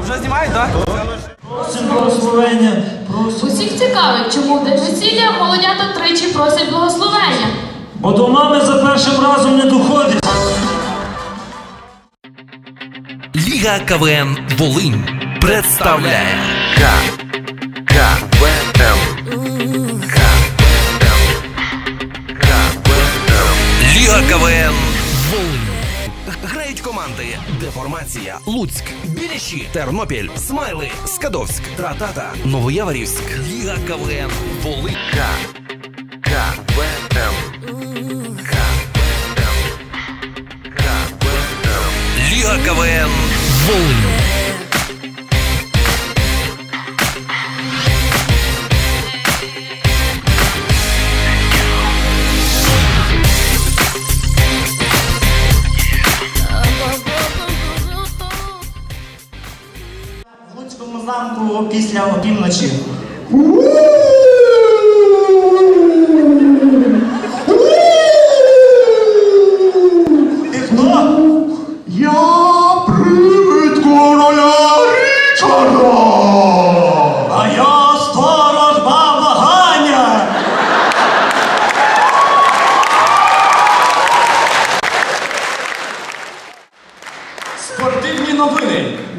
Вже знімають, так? Просимо благословення. Усіх цікавить, чому в день весілля молодята тричі просять благословення. Бо до мами за першим разом не доходить. Ліга КВН Волинь представляє К. КВН. Грають команди Деформація, Луцьк, Біліші, Тернопіль, Смайли, Скадовськ, Тратата, Новояворівськ. Ліга КВН Волинь. К. КВН. Ліга КВН Волинь. Замку після опівночі.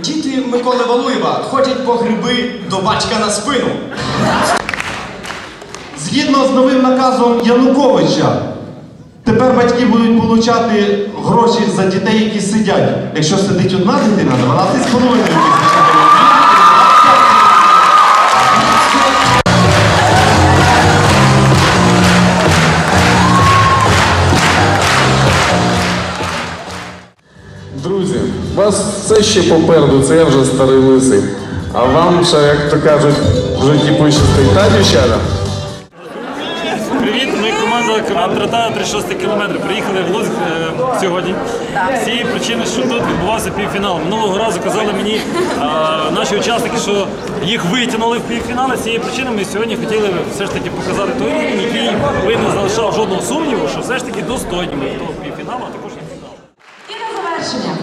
Діти Миколи Валуєва ходять по гриби до батька на спину. Згідно з новим наказом Януковича, тепер батьки будуть получати гроші за дітей, які сидять. Якщо сидить одна дитина, то вона Друзі, у вас все ще попереду, це я вже старий лисий. А вам ще, як то кажуть, в житті пощастить, та дівчата? Привіт, ми команда КВН Трата 36 кілометр. Приїхали в Луцьк е, сьогодні. З цієї причини, що тут відбувався півфінал. Минулого разу казали мені е, наші учасники, що їх витягнули в півфінал. З цієї причини ми сьогодні хотіли все ж таки показати той рівень, який ви не залишав жодного сумніву, що все ж таки достойні ми того півфіналу, а також на завершення.